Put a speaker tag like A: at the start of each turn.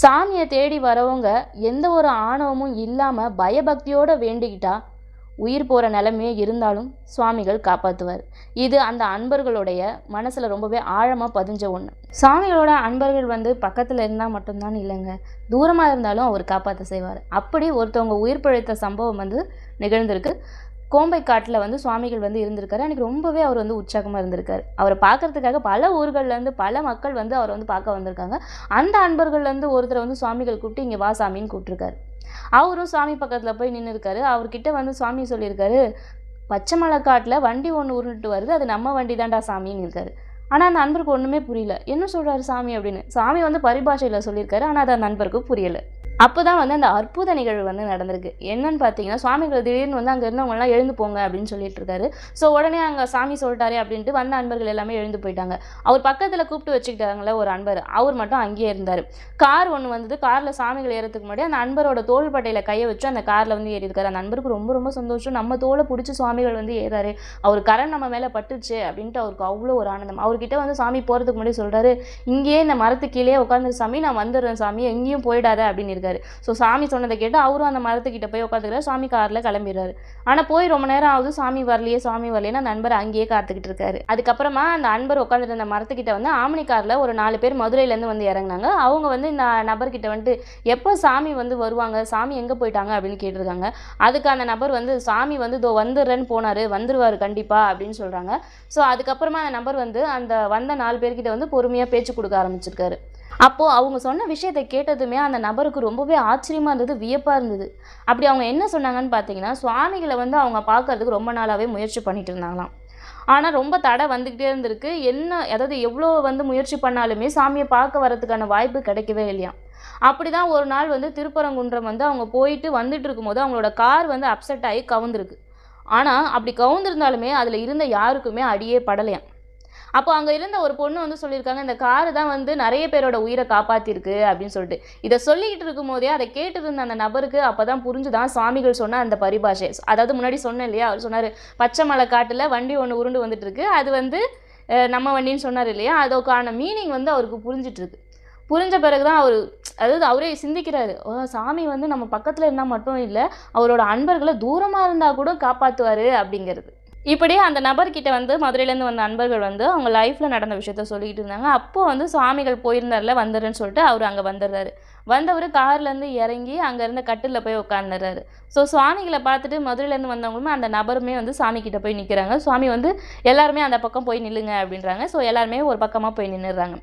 A: சாமியை தேடி வரவங்க எந்த ஒரு ஆணவமும் இல்லாமல் பயபக்தியோடு வேண்டிக்கிட்டா? உயிர் போகிற நிலைமையே இருந்தாலும் சுவாமிகள் காப்பாற்றுவார் இது அந்த அன்பர்களுடைய மனசில் ரொம்பவே ஆழமாக பதிஞ்ச ஒன்று சாமிகளோட அன்பர்கள் வந்து பக்கத்தில் இருந்தால் மட்டும்தான் இல்லைங்க. தூரமாக இருந்தாலும் அவர் காப்பாற்ற செய்வார். அப்படி ஒருத்தவங்க உயிர் பிழைத்த சம்பவம் வந்து நிகழ்ந்திருக்கு. கோம்பை காட்டில் வந்து சுவாமிகள் வந்து இருந்திருக்காரு. அன்றைக்கி ரொம்பவே அவர் வந்து உற்சாகமாக இருந்திருக்காரு. அவரை பார்க்கறதுக்காக பல ஊர்கள்லேருந்து பல மக்கள் வந்து அவரை வந்து பார்க்க வந்திருக்காங்க. அந்த அன்பர்கள்லேருந்து ஒருத்தரை வந்து சுவாமிகள் கூப்பிட்டு இங்கே வா சாமின்னு கூப்பிட்ருக்காரு அவரும் சாமி பக்கத்தில் போய் நின்று இருக்காரு அவர்கிட்ட வந்து சுவாமி சொல்லியிருக்காரு பச்சை மலைக்காட்டில் வண்டி ஒன்று உருண்டுட்டு வருது. அது நம்ம வண்டி தான்டா சாமின்னு இருக்காரு. ஆனால் அந்த நண்பருக்கு ஒன்றுமே புரியல. என்ன சொல்கிறாரு சாமி? அப்படின்னு. சாமி வந்து பரிபாஷையில் சொல்லியிருக்காரு. ஆனால் அது அந்த நண்பருக்கு புரியலை. அப்போ தான் வந்து அந்த அற்புத நிகழ்வு வந்து நடந்திருக்கு. என்னன்னு பார்த்தீங்கன்னா சுவாமிகள் திடீர்னு வந்து அங்கே இருந்தவங்கலாம் எழுந்து போங்க அப்படின்னு சொல்லிட்டு இருக்காரு. ஸோ உடனே அங்கே சாமி சொல்லிட்டாரே அப்படின்ட்டு வந்த அன்பர்கள் எல்லாமே எழுந்து போயிட்டாங்க. அவர் பக்கத்தில் கூப்பிட்டு வச்சுக்கிட்டாங்களே ஒரு அன்பர். அவர் மட்டும் அங்கேயே இருந்தார். கார் ஒன்று வந்தது. காரில் சாமிகள் ஏறதுக்கு முன்னாடி அந்த அன்பரோட தோள்பட்டையில் கையை வச்சு அந்த காரில் வந்து ஏறி இருக்காரு அந்த அன்பருக்கு ரொம்ப ரொம்ப சந்தோஷம். நம்ம தோலை பிடிச்சி சுவாமிகள் வந்து ஏறாரு. அவர் கரண் நம்ம மேலே பட்டுச்சு அப்படின்ட்டு அவருக்கு அவ்வளோ ஒரு ஆனந்தம். அவர்கிட்ட வந்து சாமி போகிறதுக்கு முன்னாடி சொல்கிறாரு இங்கேயே இந்த மரத்து கீழே உட்காந்து சாமி. நான் வந்துடுறேன் சாமி. எங்கேயும் போயிடாத அப்படின்னு இருக்காரு. ஸோ சாமி சொன்னதை கேட்டு அவரும் அந்த மரத்துக்கிட்ட போய் உட்காந்துக்கிறாரு. சாமி காரில் கிளம்பிடுறாரு. ஆனால் போய் ரொம்ப நேரம் ஆகுது. சாமி வரலையே சாமி வரலையேன்னா நண்பர் அங்கேயே காத்துக்கிட்டு இருக்காரு. அதுக்கப்புறமா அந்த அன்பர் உட்காந்துட்டு இருந்த மரத்துக்கிட்ட வந்து ஆமணி காரில் ஒரு நாலு பேர் மதுரையிலேருந்து வந்து இறங்குனாங்க. அவங்க வந்து இந்த நபர்கிட்ட வந்துட்டு எப்போ சாமி வந்து வருவாங்க? சாமி எங்கே போயிட்டாங்க? அப்படின்னு கேட்டிருக்காங்க. அதுக்கு அந்த நபர் வந்து சாமி வந்து இதோ வந்துடுறேன்னு போனார். வந்துருவார் கண்டிப்பாக அப்படின்னு சொல்கிறாங்க ஸோ அதுக்கப்புறமா அந்த நபர் வந்து அந்த வந்த நாலு பேர்கிட்ட வந்து பொறுமையாக பேச்சு கொடுக்க ஆரம்பிச்சிருக்காரு. அப்போது அவங்க சொன்ன விஷயத்தை கேட்டதுமே அந்த நபருக்கு ரொம்பவே ஆச்சரியமாக இருந்தது வியப்பாக இருந்தது. அப்படி அவங்க என்ன சொன்னாங்கன்னு பார்த்தீங்கன்னா சுவாமிகளை வந்து அவங்க பார்க்கறதுக்கு ரொம்ப நாளாகவே முயற்சி பண்ணிட்டு இருந்தாங்களாம். ஆனால் ரொம்ப தடை வந்துக்கிட்டே இருந்திருக்கு. என்ன அதாவது எவ்வளோ வந்து முயற்சி பண்ணாலுமே சாமியை பார்க்க வரதுக்கான வாய்ப்பு கிடைக்கவே இல்லையா? அப்படி தான் ஒரு நாள் வந்து திருப்பரங்குன்றம் வந்து அவங்க போயிட்டு வந்துட்டு இருக்கும்போது அவங்களோட கார் வந்து அப்செட் ஆகி கவுந்திருக்கு. ஆனால் அப்படி கவுந்திருந்தாலுமே அதில் இருந்த யாருக்குமே அடியே படலையாம். அப்போ அங்கே இருந்த ஒரு பொண்ணு வந்து சொல்லியிருக்காங்க இந்த காரு தான் வந்து நிறைய பேரோட உயிரை காப்பாற்றிருக்கு அப்படின்னு சொல்லிட்டு. இதை சொல்லிக்கிட்டு இருக்கும் போதே அதை கேட்டு இருந்த அந்த நபருக்கு அப்போ தான் புரிஞ்சுதான் சுவாமிகள் சொன்ன அந்த பரிபாஷை. அதாவது முன்னாடி சொன்னேன் இல்லையா அவர் சொன்னார் பச்சை மலை காட்டில் வண்டி ஒன்று உருண்டு வந்துட்டு இருக்கு அது வந்து நம்ம வண்டின்னு சொன்னார் இல்லையா அதோக்கான மீனிங் வந்து அவருக்கு புரிஞ்சிட்டு இருக்கு புரிஞ்ச பிறகு தான் அவர் அதாவது அவரே சிந்திக்கிறாரு சாமி வந்து நம்ம பக்கத்தில் இருந்தால் மட்டும் இல்லை அவரோட அன்பர்களை தூரமாக இருந்தால் கூட காப்பாற்றுவார் அப்படிங்கிறது. இப்படி அந்த நபர்கிட்ட வந்து மதுரையிலேருந்து வந்த அன்பர்கள் வந்து அவங்க லைஃப்பில் நடந்த விஷயத்த சொல்லிக்கிட்டு இருந்தாங்க. அப்போது வந்து சுவாமிகள் போயிருந்தார்ல வந்துடுறேன்னு சொல்லிட்டு அவர் அங்கே வந்துடுறாரு. வந்தவர் கார்லேருந்து இறங்கி அங்கே இருந்த கட்டிலில் போய் உட்காந்துடுறாரு ஸோ சுவாமிகளை பார்த்துட்டு மதுரையிலேருந்து வந்தவங்களுமே அந்த நபருமே வந்து சாமி கிட்டே போய் நிற்கிறாங்க சுவாமி வந்து எல்லாருமே அந்த பக்கம் போய் நில்லுங்க அப்படின்றாங்க. ஸோ எல்லாருமே ஒரு பக்கமாக போய் நின்றுடுறாங்க